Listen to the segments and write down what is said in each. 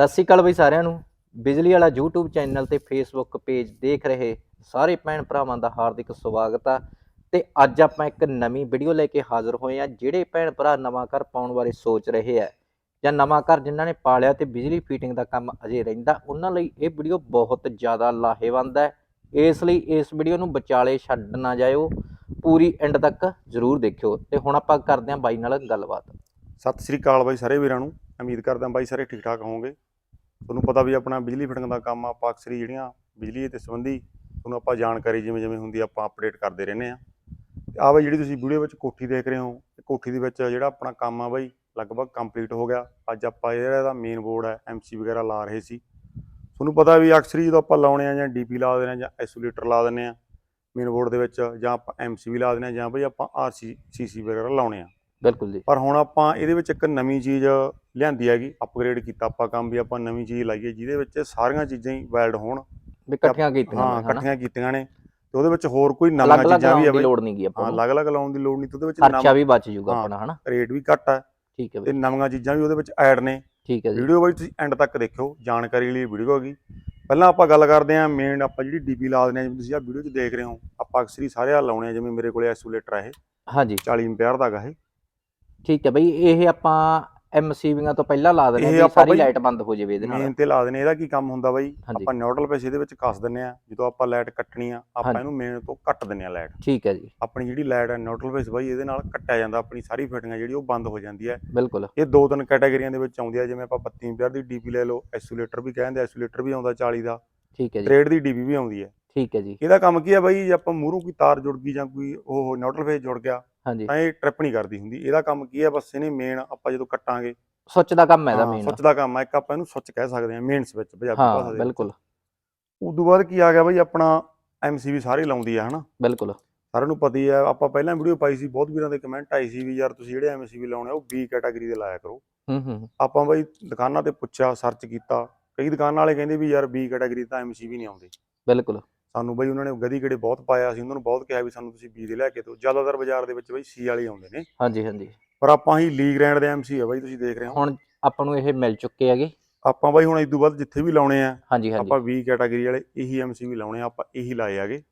ਸਤਿ ਸ਼੍ਰੀ ਅਕਾਲ ਬਈ ਸਾਰਿਆਂ ਨੂੰ। ਬਿਜਲੀ ਵਾਲਾ YouTube ਚੈਨਲ ਤੇ Facebook ਪੇਜ ਦੇਖ ਰਹੇ ਸਾਰੇ ਭੈਣ ਭਰਾਵਾਂ ਦਾ ਹਾਰਦਿਕ ਸਵਾਗਤ ਆ। ਤੇ ਅੱਜ ਆਪਾਂ ਇੱਕ ਨਵੀਂ ਵੀਡੀਓ ਲੈ ਕੇ ਹਾਜ਼ਰ ਹੋਏ ਆ, ਜਿਹੜੇ ਭੈਣ ਭਰਾ ਨਵਾਂ ਘਰ ਪਾਉਣ ਬਾਰੇ ਸੋਚ ਰਹੇ ਆ। ਜਾਂ ਨਵਾਂ ਘਰ ਜਿਨ੍ਹਾਂ ਨੇ ਪਾਲਿਆ ਤੇ ਬਿਜਲੀ ਫਿਟਿੰਗ ਦਾ ਕੰਮ ਅਜੇ ਰਹਿੰਦਾ, ਉਹਨਾਂ ਲਈ ਇਹ ਵੀਡੀਓ ਬਹੁਤ ਜ਼ਿਆਦਾ ਲਾਹੇਵੰਦ ਹੈ ਇਸ ਲਈ ਇਸ ਵੀਡੀਓ ਨੂੰ ਵਿਚਾਲੇ ਛੱਡ ਨਾ ਜਾਇਓ। ਪੂਰੀ ਐਂਡ ਤੱਕ ਜ਼ਰੂਰ ਦੇਖਿਓ। ਤੇ ਹੁਣ ਆਪਾਂ ਕਰਦੇ ਹਾਂ ਬਾਈ ਨਾਲ ਗੱਲਬਾਤ। ਸਤਿ ਸ੍ਰੀ ਅਕਾਲ ਬਾਈ ਸਾਰੇ ਵੀਰਾਂ ਨੂੰ। ਉਮੀਦ ਕਰਦਾ ਬਾਈ ਸਾਰੇ ਠੀਕ ਠਾਕ ਹੋਵੋਗੇ। ਤੁਹਾਨੂੰ ਪਤਾ ਵੀ ਆਪਣਾ ਬਿਜਲੀ ਫਿਟਿੰਗ ਦਾ ਕੰਮ ਆ ਆਪਾਂ ਅਕਸਰ ਜਿਹੜੀਆਂ ਬਿਜਲੀ ਦੇ ਸੰਬੰਧੀ ਤੁਹਾਨੂੰ ਆਪਾਂ ਜਾਣਕਾਰੀ ਜਿਵੇਂ ਜਿਵੇਂ ਹੁੰਦੀ ਆਪਾਂ ਅਪਡੇਟ ਕਰਦੇ ਰਹਿੰਦੇ ਆ ਆ ਬਾਈ ਜਿਹੜੀ ਤੁਸੀਂ ਵੀਡੀਓ ਵਿੱਚ ਕੋਠੀ ਦੇਖ ਰਹੇ ਹੋ, ਇਹ ਕੋਠੀ ਦੇ ਵਿੱਚ ਜਿਹੜਾ ਆਪਣਾ ਕੰਮ ਆ ਬਈ ਲਗਭਗ ਕੰਪਲੀਟ ਹੋ ਗਿਆ। ਅੱਜ ਆਪਾਂ ਜਿਹੜਾ ਇਹਦਾ ਮੇਨ ਬੋਰਡ ਹੈ ਐਮਸੀ ਵਗੈਰਾ ਲਾ ਰਹੇ ਸੀ। ਤੁਹਾਨੂੰ ਪਤਾ ਵੀ ਅਕਸਰ ਹੀ ਜਦੋਂ ਆਪਾਂ ਲਾਉਣੇ ਆ ਜਾਂ ਡੀਪੀ ਲਾ ਦਿੰਦੇ ਆ ਜਾਂ ਆਈਸੋਲੇਟਰ ਲਾ ਦਿੰਦੇ ਆ ਮੇਨ ਬੋਰਡ ਦੇ ਵਿੱਚ ਜਾਂ ਆਪਾਂ ਐਮਸੀ ਵੀ ਲਾ ਦਿੰਦੇ ਆ ਜਾਂ ਬਈ ਆਪਾਂ ਆਰਸੀ ਸੀਸੀ ਵਗੈਰਾ ਲਾਉਣੇ ਆ। ਬਿਲਕੁਲ ਜੀ। ਪਰ ਹੁਣ ਆਪਾਂ ਇਹਦੇ ਵਿੱਚ ਇੱਕ ਨਵੀਂ ਚੀਜ਼ ਲਿਆਂਦੀ ਹੈਗੀ ਅਪਗ੍ਰੇਡ ਕੀਤਾ ਆਪਾਂ ਕੰਮ ਵੀ ਆਪਾਂ ਨਵੀਂ ਚੀਜ਼ ਲਾਈਏ ਜਿਹਦੇ ਵਿੱਚ ਸਾਰੀਆਂ ਚੀਜ਼ਾਂ ਹੀ ਵੈਲਡ ਹੋਣ। ਵੀ ਇਕੱਠੀਆਂ ਕੀਤੀਆਂ ਹਾਂ? ਇਕੱਠੀਆਂ ਕੀਤੀਆਂ ਨੇ ਤੇ ਉਹਦੇ ਵਿੱਚ ਹੋਰ ਕੋਈ ਨਵੀਆਂ ਚੀਜ਼ਾਂ ਵੀ ਲਾਉਣ ਆ ਦੀ ਬਈ ਲੋੜ ਨਹੀਂ ਗੀ ਹਾਂ ਆਪਾਂ ਨੂੰ। ਅਲੱਗ-ਅਲੱਗ ਲਾਉਣ ਦੀ ਲੋੜ ਨਹੀਂ ਤੇ ਉਹਦੇ ਵਿੱਚ ਖਰਚਾ ਵੀ ਬਚ ਜਾਊਗਾ ਹਾਂ। ਆਪਣਾ ਹਨਾ? ਰੇਟ ਵੀ ਘੱਟ ਹੈ। ਠੀਕ ਹੈ ਤੇ ਨਵੀਆਂ ਚੀਜ਼ਾਂ ਵੀ ਉਹਦੇ ਵਿੱਚ ਐਡ ਨੇ। ਠੀਕ ਹੈ ਜੀ। ਵੀਡੀਓ ਬਾਈ ਤੁਸੀਂ ਐਂਡ ਤੱਕ ਦੇਖਿਓ ਜਾਣਕਾਰੀ ਲਈ ਵੀਡੀਓ ਹੈਗੀ। ਪਹਿਲਾਂ ਆਪਾਂ ਗੱਲ ਕਰਦੇ ਹਾਂ ਮੇਨ ਆਪਾਂ ਜਿਹੜੀ ਡੀਪੀ ਲਾ ਦਿੰਦੇ ਆ ਜਿਵੇਂ ਤੁਸੀਂ ਆ ਵੀਡੀਓ 'ਚ ਦੇਖ ਰਹੇ ਹੋ ਆਪਾਂ ਅਕਸਰ ਹੀ ਸਾਰੇ ਆ ਲਾਉਣੇ ਆ ਜਿਵੇਂ ਮੇਰੇ ਕੋਲੇ ਆਈਸੋਲੇਟਰ ਆ ਇਹ ਹਾਂਜੀ। 40 ਐਂਪੀਅਰ ਦਾ ਹੈਗਾ ਇਹ। ਠੀਕ ਹੈ ਬਈ ਇਹ ਆਪਾਂ ਐਮਸੀਬੀਆਂ ਤੋਂ ਪਹਿਲਾਂ ਲਾ ਦਿੰਦੇ ਇਹ ਹਾਂ ਵੀ ਆਪਾਂ ਸਾਰੀ ਬਈ ਲਾਈਟ ਬੰਦ ਹੋ ਜਾਵੇ ਇਹਦੇ ਨਾਲ। ਮੇਨ ਤੇ ਲਾ ਦਿੰਦੇ ਇਹਦਾ ਕੀ ਕੰਮ ਹੁੰਦਾ ਬਾਈ? ਹਾਂਜੀ। ਆਪਾਂ ਨਿਊਟਰਲ ਪੇਸ ਇਹਦੇ ਵਿੱਚ ਕੱਸ ਦਿੰਨੇ ਆ ਜਦੋਂ ਆਪਾਂ ਲਾਈਟ ਕੱਟਣੀ ਆ ਆਪਾਂ ਹਾਂਜੀ। ਇਹਨੂੰ ਮੇਨ ਤੋਂ ਕੱਟ ਦਿੰਨੇ ਆ ਲਾਈਟ ਠੀਕ ਹੈ ਜੀ। ਆਪਣੀ ਜਿਹੜੀ ਲਾਈਟ ਹੈ ਨਿਊਟਰਲ ਪੇਸ ਬਾਈ ਇਹਦੇ ਨਾਲ ਕੱਟਿਆ ਜਾਂਦਾ ਆਪਣੀ ਸਾਰੀ ਫਿਟਿੰਗ ਜਿਹੜੀ ਉਹ ਬੰਦ ਹੋ ਜਾਂਦੀ ਹੈ। ਬਿਲਕੁਲ। ਇਹ ਦੋ ਤਿੰਨ ਕੈਟਾਗਰੀਆਂ ਦੇ ਵਿੱਚ ਆਉਂਦੀ ਹੈ ਜਿਵੇਂ ਆਪਾਂ 32 ਐਂਪੀਅਰ ਦੀ ਡੀਪੀ ਲੈ ਲਓ ਐਸੂਲੇਟਰ ਵੀ ਕਹਿੰਦੇ ਐਸੂਲੇਟਰ ਵੀ ਆਉਂਦਾ 40 ਦਾ। ਠੀਕ ਹੈ ਜੀ। ਟ੍ਰੇਡ ਦੀ ਡੀਪੀ ਵੀ ਆਉਂਦੀ ਹੈ। ਠੀਕ ਹੈ ਜੀ। ਇਹਦਾ ਕੰਮ ਕੀ ਹੈ ਬਾਈ ਜੇ ਆਪਾਂ ਮੂਹਰੋਂ ਕੋਈ ਤਾਰ ਜੁੜ ਗਈ ਜਾਂ ਕੋਈ ਉਹ ਨਿਊਟਰਲ ਪੇਸ ਜੁੜ ਗਿਆ ਹਾਂਜੀ। ਤਾਂ ਇਹ ਟ੍ਰਿਪ ਨਹੀਂ ਕਰਦੀ ਹੁੰਦੀ। ਇਹਦਾ ਕੰਮ ਕੀ ਹੈ ਬਸ ਇਹਨੇ ਮੇਨ ਆਪਾਂ ਜਦੋਂ ਕੱਟਾਂਗੇ। ਸੁੱਚ ਦਾ ਕੰਮ ਹੈ ਇਹਦਾ ਮੇਨ ਸੁੱਚ ਦਾ ਕੰਮ ਹੈ ਇੱਕ ਆਪਾਂ ਇਹਨੂੰ ਸੁੱਚ ਕਹਿ ਸਕਦੇ ਹਾਂ ਮੇਨ ਸਵਿਚ ਪੰਜਾਬੀ ਭਾਸ਼ਾ ਹਾਂ ਦੇ। ਬਿਲਕੁਲ। ਉਦੋਂ ਬਾਅਦ ਕੀ ਆ ਗਿਆ ਬਾਈ ਆਪਣਾ ਐਮਸੀਬੀ ਸਾਰੇ ਲਾਉਂਦੀ ਆ ਹਨਾ? ਬਿਲਕੁਲ। ਸਾਰਿਆਂ ਨੂੰ ਪਤਾ ਹੀ ਹੈ ਆਪਾਂ ਪਹਿਲਾਂ ਵੀਡੀਓ ਪਾਈ ਸੀ ਬਹੁਤ ਵੀਰਾਂ ਦੇ ਕਮੈਂਟ ਆਏ ਸੀ ਵੀ ਯਾਰ ਤੁਸੀਂ ਜਿਹੜੇ ਐਮਸੀਬੀ ਲਾਉਣੇ ਆ ਉਹ ਬੀ ਕੈਟਾਗਰੀ ਦੇ ਲਾਇਆ ਕਰੋ। ਹੂੰ ਹੂੰ ਆਪਾਂ ਬਾਈ ਦੁਕਾਨਾਂ ਤੇ ਪੁੱਛਿਆ ਸਰਚ ਕੀਤਾ। ਕਈ ਦੁਕਾਨਾਂ ਵਾਲੇ ਕਹਿੰਦੇ ਵੀ ਯਾਰ ਬੀ ਕੈਟਾਗਰੀ ਤਾਂ ਐਮਸੀਬੀ ਨਹੀਂ ਆਉਂਦੇ। ਬਿਲਕੁਲ। ਸਾਨੂੰ ਬਾਈ ਉਹਨਾਂ ਨੇ ਗਦੀ ਗੜੇ ਬਹੁਤ ਪਾਇਆ ਸੀ ਉਹਨਾਂ ਨੂੰ ਬਹੁਤ ਕਿਹਾ ਵੀ ਸਾਨੂੰ ਤੁਸੀਂ ਬੀ ਦੇ ਲੈ ਕੇ ਦਿਓ। ਜ਼ਿਆਦਾਤਰ ਬਾਜ਼ਾਰ ਦੇ ਵਿੱਚ ਬਾਈ ਸੀ ਵਾਲੇ ਆਉਂਦੇ ਨੇ। ਹਾਂਜੀ ਹਾਂਜੀ। ਪਰ ਆਪਾਂ ਹੀ ਲੀਗ ਰੈਂਡ ਦੇ ਐਮਸੀ ਆ ਬਾਈ ਤੁਸੀਂ ਦੇਖ ਰਹੇ ਹੋ। ਹੁਣ ਆਪਾਂ ਨੂੰ ਇਹ ਮਿਲ ਚੁੱਕੇ ਹੈਗੇ। ਆਪਾਂ ਬਾਈ ਹੁਣ ਇਸ ਤੋਂ ਬਾਅਦ ਜਿੱਥੇ ਵੀ ਲਾਉਣੇ ਆ ਹਾਂਜੀ ਹਾਂਜੀ। ਆਪਾਂ ਬੀ ਕੈਟਾਗਰੀ ਵਾਲੇ ਇਹੀ ਐਮਸੀਬੀ ਲਾਉਣੇ ਆ ਆਪਾਂ ਇਹੀ ਲਾਏ ਆਗੇ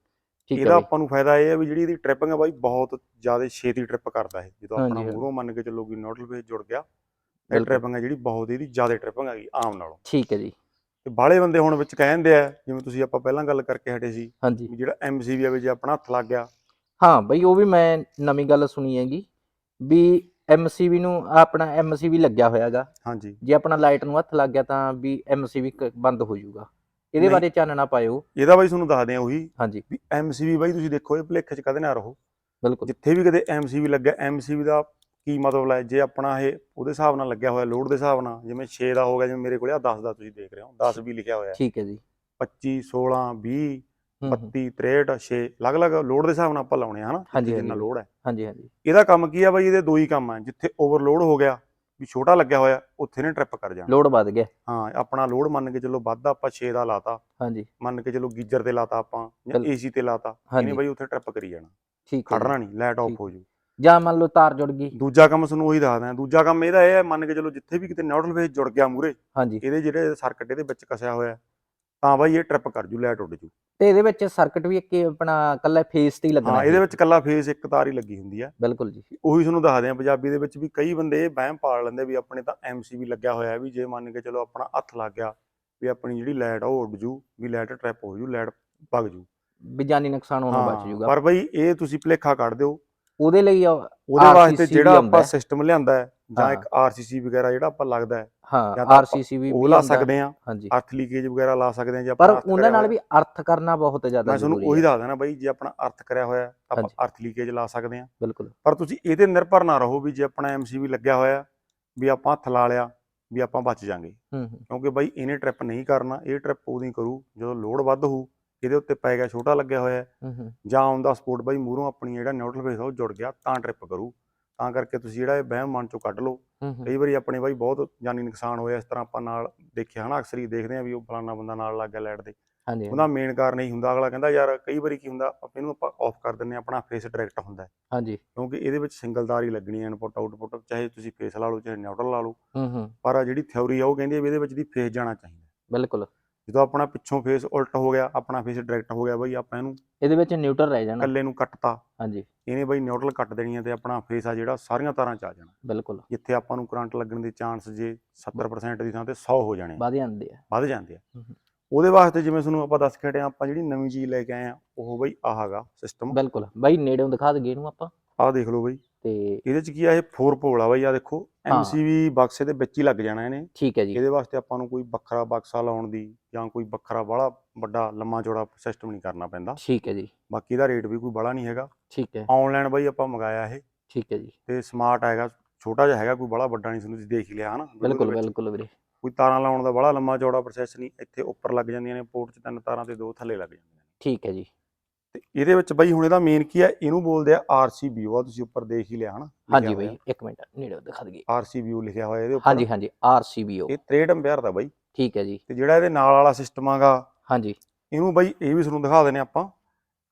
ਇਹਦਾ ਆਪਾਂ ਨੂੰ ਫਾਇਦਾ ਇਹ ਹੈ ਵੀ ਜਿਹੜੀ ਇਹਦੀ ਟ੍ਰਿਪਿੰਗ ਹੈ ਬਾਈ ਬਹੁਤ ਜ਼ਿਆਦਾ ਛੇਤੀ ਟ੍ਰਿਪ ਕਰਦਾ ਹੈ ਜਦੋਂ ਆਪਣਾ। ਮੂਹਰੋਂ ਮੰਨ ਕੇ ਚੱਲੋ ਕਿ ਨੋਟਲ ਪੇਜ ਜੁੜ ਗਿਆ ਇਹ। ਟ੍ਰਿਪਿੰਗ ਹੈ ਜਿਹੜੀ ਬਹੁਤ ਇਹਦੀ ਜ਼ਿਆਦਾ ਟ੍ਰਿਪਿੰਗ ਹੈਗੀ ਆਮ ਨਾਲੋਂ। ਠੀਕ ਹੈ ਜੀ। ਤੇ ਬਾਹਲੇ ਬੰਦੇ ਹੁਣ ਵਿੱਚ ਕਹਿੰਦੇ ਆ ਜਿਵੇਂ ਤੁਸੀਂ ਆਪਾਂ ਪਹਿਲਾਂ ਗੱਲ ਕਰਕੇ ਹਟੇ ਸੀ ਹਾਂਜੀ। ਵੀ ਜਿਹੜਾ ਐਮਸੀਬੀ ਆ ਵੀ ਜੇ ਆਪਣਾ ਹੱਥ ਲੱਗ ਗਿਆ। ਹਾਂ ਬਈ ਉਹ ਵੀ ਮੈਂ ਨਵੀਂ ਗੱਲ ਸੁਣੀ ਹੈਗੀ ਵੀ ਐਮਸੀਬੀ ਨੂੰ ਆਪਣਾ ਐਮਸੀਬੀ ਲੱਗਿਆ ਹੋਇਆਗਾ। ਹਾਂਜੀ। ਜੇ ਆਪਣਾ ਲਾਈਟ ਨੂੰ ਹੱਥ ਲੱਗ ਗਿਆ ਤਾਂ ਵੀ ਐਮਸੀਬੀ ਬੰਦ ਹੋ ਜਾਊਗਾ। ਇਹਦੇ ਨਹੀਂ। ਬਾਰੇ ਚਾਨਣਾ ਪਾਇਓ। ਇਹਦਾ ਬਾਈ ਤੁਹਾਨੂੰ ਦੱਸਦੇ ਆ ਉਹੀ ਹਾਂਜੀ। ਵੀ ਐਮਸੀਬੀ ਬਾਈ ਤੁਸੀਂ ਦੇਖੋ ਇਹ ਭੁਲੇਖੇ ਚ ਕਦੇ ਨਾ ਰਹੋ। ਬਿਲਕੁਲ। ਜਿੱਥੇ ਵੀ ਕਦੇ ਐਮਸੀਬੀ ਲੱਗਿਆ ਐਮਸੀਬੀ ਦਾ ਕੀ ਮਤਲਬ ਹੈ ਜੇ ਆਪਣਾ ਇਹ ਉਹਦੇ ਹਿਸਾਬ ਨਾਲ ਲੱਗਿਆ ਹੋਇਆ ਲੋਡ ਦੇ ਹਿਸਾਬ ਨਾਲ ਜਿਵੇਂ 6 ਦਾ ਹੋ ਗਿਆ ਜਿਵੇਂ ਮੇਰੇ ਕੋਲੇ ਆ 10 ਦਾ ਤੁਸੀਂ ਦੇਖ ਰਹੇ ਹੋ 10 ਵੀ ਲਿਖਿਆ ਹੋਇਆ ਠੀਕ ਹੈ ਜੀ। 25 16 20 ਹੂੰ, ਹੂੰ। 32 63 6 ਅਲੱਗ-ਅਲੱਗ ਲੋਡ ਦੇ ਹਿਸਾਬ ਨਾਲ ਆਪਾਂ ਲਾਉਣੇ ਆ ਹਨਾ? ਜਿੰਨਾ। ਲੋਡ ਹੈ। ਹਾਂਜੀ ਹਾਂਜੀ। ਇਹਦਾ ਕੰਮ ਕੀ ਆ ਬਾਈ? ਇਹਦੇ ਦੋ ਹੀ ਕੰਮ ਆ ਜਿੱਥੇ ਓਵਰਲੋਡ ਹੋ ਗਿਆ ਵੀ ਛੋਟਾ ਲੱਗਿਆ ਹੋਇਆ ਉੱਥੇ ਨੇ ਟ੍ਰਿਪ ਕਰ ਜਾਣਾ। ਲੋਡ ਵੱਧ ਗਿਆ। ਹਾਂ ਆਪਣਾ ਲੋਡ ਮੰਨ ਕੇ ਚੱਲੋ ਵੱਧ ਆਪਾਂ 6 ਦਾ ਲਾਤਾ। ਹਾਂਜੀ। ਮੰਨ ਕੇ ਚੱਲੋ ਗੀਜ਼ਰ ਤੇ ਲਾਤਾ ਆਪਾਂ ਜਾਂ ਏਸੀ ਤੇ ਲਾਤਾ ਇਹਨੇ ਬਾਈ ਉੱਥੇ ਟ੍ਰਿਪ ਕਰੀ ਜਾਣਾ। ਠੀਕ। ਖੜਨਾ ਨਹੀਂ ਲਾਈਟ ਆਫ। ਹੋ ਜੂ। ਜਾਂ ਮੰਨ ਲਓ ਤਾਰ ਜੁੜ ਗਈ। ਦੂਜਾ ਕੰਮ ਤੁਹਾਨੂੰ ਉਹੀ ਦੱਸਦਾ ਦੂਜਾ ਕੰਮ ਇਹਦਾ ਇਹ ਹੈ ਮੰਨ ਕੇ ਚੱਲੋ ਜਿੱਥੇ ਵੀ ਕਿਤੇ ਨਿਊਟਰਲ ਫੇਸ ਜੁੜ ਗਿਆ ਮੂਰੇ ਹਾਂਜੀ। ਇਹਦੇ ਜਿਹੜੇ ਸਰਕਟ ਇਹਦੇ ਵਿੱਚ ਕਸਿਆ ਹੋਇਆ ਤਾਂ ਬਾਈ ਇਹ ਟ੍ਰਿਪ ਕਰ ਜੂ ਲਾਈਟ ਉੱਡ ਜੂ। ਤੇ ਇਹਦੇ ਵਿੱਚ ਸਰਕਟ ਵੀ ਇੱਕ ਆਪਣਾ ਕੱਲਾ ਫੇਸ ਤੇ ਹੀ ਲੱਗਣਾ ਹਾਂ ਇਹਦੇ। ਵਿੱਚ ਕੱਲਾ ਫੇਸ ਇੱਕ ਤਾਰ ਹੀ ਲੱਗੀ ਹੁੰਦੀ ਆ ਬਿਲਕੁਲ ਜੀ। ਉਹੀ ਤੁਹਾਨੂੰ ਦੱਸਦੇ ਆ ਪੰਜਾਬੀ ਦੇ ਵਿੱਚ ਵੀ ਕਈ ਬੰਦੇ ਇਹ ਵਹਿਮ ਪਾਲ ਲੈਂਦੇ ਵੀ ਆਪਣੇ ਤਾਂ ਐਮਸੀਬੀ ਲੱਗਿਆ ਹੋਇਆ ਹੈ ਵੀ ਜੇ ਮੰਨ ਕੇ ਚਲੋ ਆਪਣਾ ਹੱਥ ਲੱਗ ਗਿਆ ਵੀ ਆਪਣੀ ਜਿਹੜੀ ਲਾਈਟ ਆ ਉਹ ਉੱਡ ਜੂ ਵੀ ਲਾਈਟ ਟ੍ਰੈਪ ਹੋ ਜੂ ਲਾਈਟ ਭੱਗ ਜੂ। ਵੀ ਜਾਨੀ ਨੁਕਸਾਨ ਹੋਣੋਂ ਬਚ ਹਾਂ, ਜਾਊਗਾ ਪਰ ਬਈ ਇਹ ਤੁਸੀਂ ਭੁਲੇਖਾ ਕੱਢ ਦਿਓ ਉਹਦੇ ਲਈ ਉਹਦੇ ਵਾਸਤੇ ਜਿਹੜਾ ਆਪਾਂ। ਸਿਸਟਮ ਲਿਆਂਦਾ ਹੈ ਜਾਂ। ਇੱਕ ਆਰਸੀਸੀ ਵਗੈਰਾ ਜਿਹੜਾ ਆਪਾਂ ਲੱਗਦਾ ਹੈ ਹਾਂ ਆਰਸੀਸੀ ਵੀ ਉਹ ਲਾ। ਸਕਦੇ ਆ ਹਾਂਜੀ ਅਰਥ ਲੀਕੇਜ ਵਗੈਰਾ ਲਾ ਸਕਦੇ ਆ ਜੇ ਪਰ ਆਪਾਂ ਅਰਥ ਉਹਨਾਂ ਨਾਲ। ਵੀ ਅਰਥ ਕਰਨਾ ਬਹੁਤ ਜ਼ਿਆਦਾ ਮੈਂ ਤੁਹਾਨੂੰ ਉਹੀ ਦੱਸਦਾ ਨਾ ਬਈ ਜੇ ਆਪਣਾ ਅਰਥ ਕਰਿਆ ਹੋਇਆ ਆਪਾਂ ਹਾਂਜੀ। ਅਰਥ ਲੀਕੇਜ ਲਾ ਸਕਦੇ ਆ ਬਿਲਕੁਲ ਪਰ ਤੁਸੀਂ ਇਹਦੇ ਨਿਰਭਰ ਨਾ ਰਹੋ ਵੀ ਜੇ ਆਪਣਾ ਐਮਸੀਬੀ ਲੱਗਿਆ ਹੋਇਆ ਵੀ ਆਪਾਂ ਹੱਥ ਲਾ ਲਿਆ ਵੀ ਆਪਾਂ ਬਚ ਜਾਾਂਗੇ ਕਿਉਂਕਿ ਬਾਈ ਇਹਨੇ ਟ੍ਰਿਪ ਨਹੀਂ ਕਰਨਾ ਇਹ ਟ੍ਰਿਪ ਉਹਦੀ ਕਰੂ ਜਦੋਂ ਲੋਡ ਵੱਧ ਹੋਊ ਇਹਦੇ ਉੱਤੇ ਪੈ ਗਿਆ ਛੋਟਾ ਲੱਗਿਆ ਹੋਇਆ ਹੈ, ਜਾਂ ਦਾ ਸਪੋਰਟ ਬਾਈ ਮੂਹਰੋਂ ਆਪਣੀ ਜਿਹੜਾ ਨਿਊਟਰਲ ਫੇਸ ਉਹ ਜੁੜ ਗਿਆ ਤਾਂ ਟ੍ਰਿਪ ਕਰੂ। ਤਾਂ ਕਰਕੇ ਤੁਸੀਂ ਜਿਹੜਾ ਇਹ ਵਹਿਮ ਮਨ ਚੋਂ ਕੱਢ ਲਓ। ਕਈ ਵਾਰੀ ਆਪਣੇ ਬਾਈ ਬਹੁਤ ਜਾਨੀ ਨੁਕਸਾਨ ਹੋਇਆ ਇਸ ਤਰ੍ਹਾਂ ਆਪਾਂ ਨਾਲ ਦੇਖਿਆ ਹਨਾ ਅਕਸਰ ਹੀ ਦੇਖਦੇ ਆ ਵੀ ਉਹ ਫਲਾਨਾ ਬੰਦਾ ਨਾਲ ਲੱਗ ਗਿਆ ਲਾਈਟ ਦੇ ਹਾਂਜੀ ਉਹਦਾ ਮੇਨ ਕਾਰਨ ਇਹੀ ਹੁੰਦਾ ਅਗਲਾ ਕਹਿੰਦਾ ਯਾਰ ਕਈ ਵਾਰੀ ਕੀ ਹੁੰਦਾ ਆਪਾਂ ਇਹਨੂੰ ਆਪਾਂ ਆਫ ਕਰ ਦਿੰਨੇ ਆਪਣਾ ਫੇਸ ਡਾਇਰੈਕਟ ਹੁੰਦਾ। ਹਾਂਜੀ। ਕਿਉਂਕਿ ਇਹਦੇ ਵਿੱਚ ਸਿੰਗਲ ਤਾਰ ਹੀ ਲੱਗਣੀ ਹੈ ਇਨਪੁਟ ਆਊਟਪੁੱਟ ਚਾਹੇ ਤੁਸੀਂ ਫੇਸ ਲਾ ਲਓ ਚਾਹੇ ਨਿਊਟਰਲ ਲਾ ਲਓ। ਹੂੰ ਹੂੰ। ਪਰ ਜਿਹੜੀ ਥਿਉਰੀ ਆ ਉਹ ਕਹਿੰਦੀ ਹੈ ਵੀ ਇਹਦੇ ਵਿੱਚ ਦੀ ਫੇਸ ਜਾਣਾ ਚਾਹੀਦਾ ਬਿਲਕੁਲ। ਜਦੋਂ ਆਪਣਾ ਪਿੱਛੋਂ ਫੇਸ ਉਲਟ ਹੋ ਗਿਆ ਆਪਣਾ ਫੇਸ ਡਾਇਰੈਕਟ ਹੋ ਗਿਆ ਬਈ ਆਪਾਂ ਇਹਨੂੰ ਇਹਦੇ ਵਿੱਚ ਨਿਊਟਰਲ ਰਹਿ ਜਾਣਾ। ਇਕੱਲੇ ਨੂੰ ਕੱਟਤਾ। ਹਾਂਜੀ। ਇਹਨੇ ਬਈ ਨਿਊਟਰਲ ਕੱਟ ਦੇਣੀ ਹੈ ਤੇ ਆਪਣਾ ਫੇਸ ਆ ਜਿਹੜਾ ਸਾਰੀਆਂ ਤਾਰਾਂ ਚ ਆ ਜਾਣਾ। ਬਿਲਕੁਲ। ਜਿੱਥੇ ਆਪਾਂ ਨੂੰ ਕਰੰਟ ਲੱਗਣ ਦੇ ਚਾਂਸ ਜੇ 70% ਦੀ ਥਾਂ ਤੇ 100 ਹੋ ਜਾਣੇ ਵਧ ਜਾਂਦੇ ਆ। ਵੱਧ ਜਾਂਦੇ ਆ। ਉਹਦੇ ਵਾਸਤੇ ਜਿਵੇਂ ਤੁਹਾਨੂੰ ਆਪਾਂ ਦੱਸ ਕੇ ਹਟੇ ਆਪਾਂ ਜਿਹੜੀ ਨਵੀਂ ਚੀਜ਼ ਲੈ ਕੇ ਆਏ ਆ ਉਹ ਬਈ ਆਹ ਹੈਗਾ ਸਿਸਟਮ ਬਿਲਕੁਲ। ਬਾਈ ਨੇੜਿਓਂ ਦਿਖਾ ਦਈਏ ਇਹਨੂੰ ਆਪਾਂ। ਆਹ ਦੇਖ ਲਓ ਬਈ। ਤੇ ਇਹਦੇ ਚ ਕੀ ਆ ਇਹ 4 ਪੋਲ ਆ ਬਈ ਆ ਦੇਖੋ। ਐਮਸੀਵੀ ਬਕਸੇ ਦੇ ਵਿੱਚ ਹੀ ਲੱਗ ਜਾਣਾ ਇਹਨੇ। ਠੀਕ ਹੈ ਜੀ। ਇਹਦੇ ਵਾਸਤੇ ਆਪਾਂ ਨੂੰ ਕੋਈ ਵੱਖਰਾ ਬਕਸਾ ਲਾਉਣ ਦੀ ਜਾਂ ਕੋਈ ਵੱਖਰਾ ਬੜਾ ਵੱਡਾ ਲੰਮਾ ਚੌੜਾ ਸਿਸਟਮ ਨਹੀਂ ਕਰਨਾ ਪੈਂਦਾ। ਠੀਕ ਹੈ ਜੀ। ਬਾਕੀ ਇਹਦਾ ਰੇਟ ਵੀ ਕੋਈ ਬੜਾ ਨਹੀਂ ਹੈਗਾ। ਠੀਕ ਹੈ। ਆਨਲਾਈਨ ਬਈ ਆਪਾਂ ਮੰਗਾਇਆ ਇਹ। ਠੀਕ ਹੈ ਜੀ। ਤੇ ਸਮਾਰਟ ਹੈਗਾ ਛੋਟਾ ਜਿਹਾ ਹੈਗਾ ਕੋਈ ਬੜਾ ਵੱਡਾ ਨਹੀਂ ਤੁਸੀਂ ਦੇਖ ਲਿਆ ਹਨਾ। ਦੇ ਬਿਲਕੁਲ। ਬਿਲਕੁਲ ਵੀਰੇ। ਕੋਈ ਤਾਰਾਂ ਲਾਉਣ ਦਾ ਬੜਾ ਲੰਮਾ ਚੌੜਾ ਪ੍ਰੋਸੈਸ ਨਹੀਂ ਇੱਥੇ ਉੱਪਰ ਲੱਗ ਜਾਂਦੀਆਂ ਨੇ ਪੋਰਟ 'ਚ ਤਿੰਨ ਤਾਰਾਂ ਤੇ ਦੋ ਥੱਲੇ ਲੱਗ ਜਾਂਦੀਆਂ ਨੇ। ਠੀਕ ਹੈ ਜੀ। ਤੇ ਇਹਦੇ ਵਿੱਚ ਬਈ ਹੁਣ ਇਹਦਾ ਮੇਨ ਕੀ ਹੈ? ਇਹਨੂੰ ਬੋਲਦੇ ਆ RCBO ਆ ਤੁਸੀਂ ਉੱਪਰ ਦੇਖ ਹੀ ਲਿਆ ਹਨਾ ਹਾਂਜੀ ਬਾਈ ਇੱਕ ਮਿੰਟ ਨੇੜਿਓਂ ਦਿਖਾ ਦਈਏ RCBO ਲਿਖਿਆ ਹੋਇਆ ਇਹਦੇ ਉੱਪਰ। ਹਾਂਜੀ ਹਾਂਜੀ RCBO ਇਹ 63 ਐਂਪੀਅਰ ਦਾ ਬਈ। ਠੀਕ ਹੈ ਜੀ। ਤੇ ਜਿਹੜਾ ਇਹਦੇ ਨਾਲ ਵਾਲਾ ਸਿਸਟਮ ਆਗਾ ਹਾਂਜੀ। ਇਹਨੂੰ ਬਈ ਇਹ ਵੀ ਤੁਹਾਨੂੰ ਦਿਖਾ ਦਿੰਨੇ ਆਪਾਂ।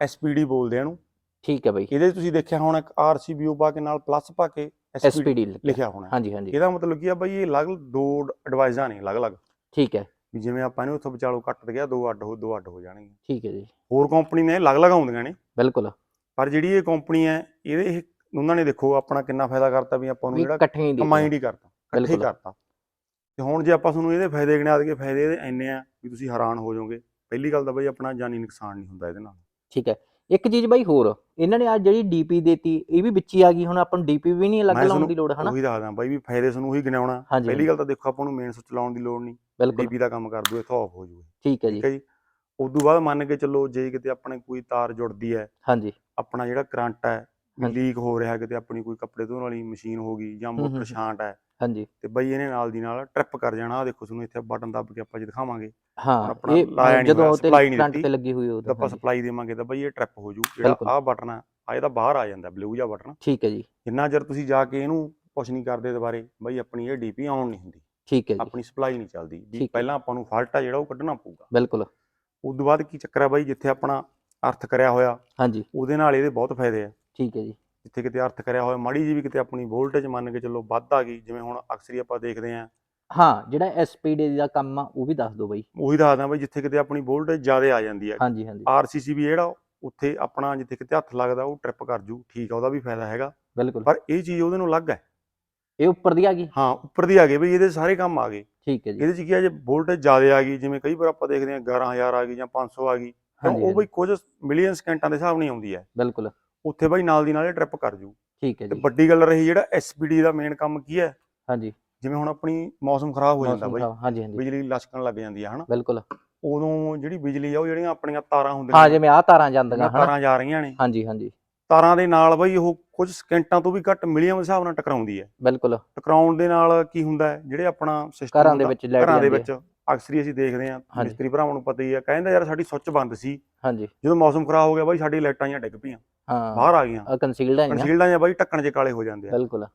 SPD ਬੋਲਦੇ ਆ ਇਹਨੂੰ। ਠੀਕ ਹੈ ਬਾਈ। ਇਹਦੇ ਤੁਸੀਂ ਦੇਖਿਆ ਹੋਣਾ ਇੱਕ RCBO ਪਾ ਕੇ ਨਾਲ ਪਲੱਸ ਪਾ ਕੇ SPD ਲਿਖਿਆ। ਹੋਣਾ। ਹਾਂਜੀ ਹਾਂਜੀ। ਇਹਦਾ ਮਤਲਬ ਕੀ ਆ ਬਈ ਇਹ ਅਲੱਗ ਦੋ ਐਡਵਾਈਜ਼ਾਂ ਨੇ ਅਲੱਗ-ਅਲੱਗ। ਠੀਕ ਹੈ। ਵੀ ਜਿਵੇਂ ਆਪਾਂ ਇਹਨੂੰ ਉੱਥੋਂ ਵਿਚਾਲੋ ਕੱਟ ਗਿਆ ਦੋ ਅੱਡ ਹੋ ਦੋ ਅੱਡ ਹੋ ਜਾਣਗੇ। ਠੀਕ ਹੈ ਜੀ। ਹੋਰ ਕੰਪਨੀ ਨੇ ਅਲੱਗ-ਅਲੱਗ ਆਉਂਦੀਆਂ ਨੇ। ਬਿਲਕੁਲ। ਪਰ ਜਿਹੜੀ ਇਹ ਕੰਪਨੀ ਹੈ ਇਹਦੇ ਇਹ ਉਹਨਾਂ ਨੇ ਦੇਖੋ ਆਪਣਾ ਕਿੰਨਾ ਫਾਇਦਾ ਕਰਤਾ ਵੀ ਆਪਾਂ ਨੂੰ ਜਿਹੜਾ ਇਕੱਠੇ ਹੀ ਕਰਤਾ ਇਕੱਠੇ ਹੀ। ਕਰਤਾ। ਤੇ ਹੁਣ ਜੇ ਆਪਾਂ ਤੁਹਾਨੂੰ ਇਹਦੇ ਫਾਇਦੇ ਗਿਣਾ ਦਈਏ ਫਾਇਦੇ ਇਹਦੇ ਇੰਨੇ ਆ ਵੀ ਤੁਸੀਂ ਹੈਰਾਨ ਹੋ ਜਾਓਗੇ। ਪਹਿਲੀ ਗੱਲ ਤਾਂ ਬਈ ਆਪਣਾ ਜਾਨੀ ਨੁਕਸਾਨ ਨਹੀਂ ਹੁੰਦਾ ਇਹਦੇ ਨਾਲ। ਠੀਕ ਹੈ। ਇੱਕ ਚੀਜ਼ ਬਾਈ ਹੋਰ ਇਹਨਾਂ ਨੇ ਆ ਜਿਹੜੀ ਡੀਪੀ ਦੇਤੀ ਇਹ ਵੀ ਵਿੱਚ ਹੀ ਆ ਗਈ ਹੁਣ ਆਪਾਂ ਨੂੰ ਡੀਪੀ ਵੀ ਨਹੀਂ ਅਲੱਗ ਲਾਉਣ ਦੀ ਲੋੜ ਹਨਾ? ਉਹੀ ਦੱਸਦਾ ਬਾਈ ਵੀ ਫਾਇਦੇ ਤੁਹਾਨੂੰ ਉਹੀ ਗਿਣਾਉਣਾ। ਪਹਿਲੀ ਗੱਲ ਤਾਂ ਦੇਖੋ ਆਪਾਂ ਨੂੰ ਮੇਨ ਸੁੱਚ ਲਾਉਣ ਦੀ ਲੋੜ ਨਹੀਂ। ਬਿਲਕੁਲ। ਦਾ ਕੰਮ ਕਰ ਦੂ ਇੱਥੋਂ ਆਫ ਹੋ ਜੂਗੇ। ਠੀਕ ਹੈ ਜੀ ਠੀਕ ਹੈ ਜੀ। ਉਦੋਂ ਬਾਅਦ ਮੰਨ ਕੇ ਚੱਲੋ ਜੇ ਕਿਤੇ ਆਪਣੇ ਕੋਈ ਤਾਰ ਜੁੜਦੀ ਹੈ ਹਾਂਜੀ। ਆਪਣਾ ਜਿਹੜਾ ਕਰੰਟ ਹੈ। ਲੀਕ ਹੋ ਰਿਹਾ ਕਿਤੇ ਆਪਣੀ ਕੋਈ ਕੱਪੜੇ ਧੋਣ ਵਾਲੀ ਮਸ਼ੀਨ ਹੋ ਗਈ ਜਾਂ ਮੋਟਰ। ਛਾਂਟ ਹੈ ਹਾਂਜੀ। ਤੇ ਬਈ ਇਹਨੇ ਨਾਲ ਦੀ ਨਾਲ ਟ੍ਰਿਪ ਕਰ ਜਾਣਾ ਆਹ ਦੇਖੋ ਤੁਹਾਨੂੰ ਇੱਥੇ ਬਟਨ ਦੱਬ ਕੇ ਆਪਾਂ ਜੇ ਦਿਖਾਵਾਂਗੇ। ਹਾਂ ਆਪਣਾ ਇਹ ਲਾਇਆ ਨਹੀਂ ਜਦੋਂ ਤੇ supply ਨਹੀਂ ਕਰੰਟ ਦਿੱਤੀ। ਤੇ ਲੱਗੀ ਹੋਈ ਤਾਂ ਉਦੋਂ ਆਪਾਂ ਸਪਲਾਈ ਦੇਵਾਂਗੇ ਤਾਂ ਬਈ ਇਹ ਟ੍ਰਿਪ ਹੋ ਜੂ। ਜਿਹੜਾ। ਆਹ ਬਟਨ ਆ ਆ ਇਹਦਾ ਬਾਹਰ ਆ ਜਾਂਦਾ ਬਲੂ ਜਿਹਾ ਬਟਨ ਠੀਕ ਹੈ ਜੀ। ਜਿੰਨਾ ਚਿਰ ਤੁਸੀਂ ਜਾ ਕੇ ਇਹਨੂੰ ਕੁਛ ਨਹੀਂ ਕਰਦੇ ਦੁਬਾਰੇ ਬਈ ਆਪਣੀ ਇਹ ਡੀਪੀ ਆਨ ਨਹੀਂ ਹੁੰਦੀ। ਠੀਕ ਹੈ ਜੀ। ਆਪਣੀ ਸਪਲਾਈ ਨਹੀਂ ਚੱਲਦੀ ਵੀ। ਪਹਿਲਾਂ ਆਪਾਂ ਨੂੰ ਫਾਲਟ ਆ ਜਿਹੜਾ ਉਹ ਕੱਢਣਾ ਪਊਗਾ। ਬਿਲਕੁਲ। ਉਸ ਤੋਂ ਬਾਅਦ ਕੀ ਚੱਕਰ ਆ ਬਈ ਜਿੱਥੇ ਆਪਣਾ ਅਰਥ ਕਰਿਆ ਹੋਇਆ ਹਾਂਜੀ। ਉਹਦੇ ਨਾਲ ਇਹਦੇ ਬਹੁਤ ਫਾਇਦੇ ਆ। ਠੀਕ ਹੈ ਜੀ। ਜਿੱਥੇ ਕਿਤੇ ਅਰਥ ਕਰਿਆ ਹੋਇਆ ਮਾੜੀ ਜੀ ਵੀ ਕਿਤੇ ਆਪਣੀ ਵੋਲਟੇਜ ਮੰਨ ਕੇ ਚੱਲੋ ਵੱਧ ਆ ਗਈ ਜਿਵੇਂ ਹੁਣ ਅਕਸਰੀ ਆਪਾਂ ਦੇਖਦੇ ਆਂ ਹਾਂ ਜਿਹੜਾ ਐਸਪੀਡੀ ਦਾ ਕੰਮ ਆ ਉਹ ਵੀ ਦੱਸ ਦਿਓ ਬਾਈ। ਉਹੀ ਦੱਸਦਾ ਬਈ ਜਿੱਥੇ ਕਿਤੇ ਆਪਣੀ ਵੋਲਟੇਜ ਜ਼ਿਆਦਾ ਆ ਜਾਂਦੀ ਹੈ ਹਾਂਜੀ ਹਾਂਜੀ। ਆਰਸੀਸੀ ਵੀ ਜਿਹੜਾ ਉੱਥੇ ਆਪਣਾ ਜਿੱਥੇ ਕਿਤੇ ਹੱਥ ਲੱਗਦਾ ਉਹ ਟ੍ਰਿਪ ਕਰ ਜੂ। ਠੀਕ ਆ ਉਹਦਾ ਵੀ ਫਾਇਦਾ ਹੈਗਾ। ਬਿਲਕੁਲ। ਪਰ ਇਹ ਚੀਜ਼ ਉਹਦੇ ਨੂੰ ਅਲੱਗ ਹੈ। ਇਹ ਉੱਪਰ ਦੀ ਆ ਗਈ? ਹਾਂ ਉੱਪਰ ਦੀ ਆ ਗਏ ਬਈ ਇਹਦੇ ਸਾਰੇ ਕੰਮ ਆ ਗਏ। ਠੀਕ ਹੈ ਜੀ। ਇਹਦੇ ਚ ਕੀ ਆ ਜੇ ਵੋਲਟੇਜ ਜ਼ਿਆਦਾ ਆ ਗਈ ਜਿਵੇਂ ਕਈ ਵਾਰ ਆਪਾਂ ਦੇਖਦੇ ਆਂ 11000 ਆ ਗਈ ਜਾਂ 500 ਆ ਗਈ ਤਾਂ ਉਹ ਬਈ ਕੁਝ ਮਿਲੀਅਨ ਸਕਿੰਟਾਂ ਦੇ ਹਿਸਾਬ ਨਹੀਂ ਆਉਂਦੀ ਹੈ। ਬਿਲਕੁਲ। ਉੱਥੇ ਬਈ ਨਾਲ ਦੀ ਨਾਲ ਇਹ ਟ੍ਰਿਪ ਕਰ ਜੂ। ਠੀਕ ਹੈ ਤੇ ਜੀ। ਵੱਡੀ ਗੱਲ ਰਹੀ ਜਿਹੜਾ ਐਸਪੀਡੀ ਦਾ ਮੇਨ ਕੰਮ ਕੀ ਹੈ? ਹਾਂਜੀ। ਜਿਵੇਂ ਹੁਣ ਆਪਣੀ ਮੌਸਮ ਖਰਾਬ ਹੋ ਜਾਂਦਾ ਬਈ। ਹਾਂਜੀ ਹਾਂਜੀ। ਬਿਜਲੀ ਲਸ਼ਕਣ ਲੱਗ ਜਾਂਦੀ ਹੈ ਹਨਾ? ਬਿਲਕੁਲ। ਉਦੋਂ ਜਿਹੜੀ ਬਿਜਲੀ ਆ ਉਹ ਜਿਹੜੀਆਂ ਆਪਣੀਆਂ ਤਾਰਾਂ ਹੁੰਦੀਆਂ ਹਾਂ ਜਿਵੇਂ ਆ ਤਾਰਾਂ ਜਾਂਦੀਆਂ ਹਨਾ? ਤਾਰਾਂ ਜਾ ਰਹੀਆਂ ਨੇ। ਹਾਂਜੀ ਹਾਂਜੀ। ਤਾਰਾਂ ਦੇ ਨਾਲ ਬਈ ਉਹ ਕੁਝ ਸਕਿੰਟਾਂ ਤੋਂ ਵੀ ਘੱਟ ਮਿਲੀਅਨ ਦੇ ਹਿਸਾਬ ਨਾਲ ਟਕਰਾਉਂਦੀ ਹੈ। ਬਿਲਕੁਲ। ਟਕਰਾਉਣ ਦੇ ਨਾਲ ਕੀ ਹੁੰਦਾ ਹੈ? ਜਿਹੜੇ ਆਪਣਾ ਸਿਸਟਮ ਘਰਾਂ ਦੇ ਵਿੱਚ ਲਾਈਟ ਘਰਾਂ ਦੇ ਵਿੱਚ ਅਕਸਰ ਅਸੀਂ ਦੇਖਦੇ ਹਾਂਜੀ। ਮਿਸਤਰੀ ਭਰਾਵਾਂ ਨੂੰ ਪਤਾ ਹੀ ਆ ਕਹਿੰਦਾ ਯਾਰ ਸਾਡੀ ਸੁੱਚ ਬੰਦ ਸੀ। ਹਾਂਜੀ। ਜਦੋਂ ਮੌਸਮ ਖਰਾਬ ਹੋ ਗਿਆ ਬਾਈ ਸਾਡੀ ਲਾਈਟਾਂ ਜਾਂ ਡਿੱਗ ਪਈਆਂ ਹਾਂ। ਬਾਹਰ ਆ ਗਈਆਂ। ਆ ਕੰਸੀਲਡ ਹੈ ਕੰਸੀਲਡਾਂ ਜਾਂ ਬਾਈ ਢੱਕਣ ਜੇ ਕਾਲੇ ਹੋ ਜਾਂਦੇ ਆ। ਬਿਲਕੁਲ।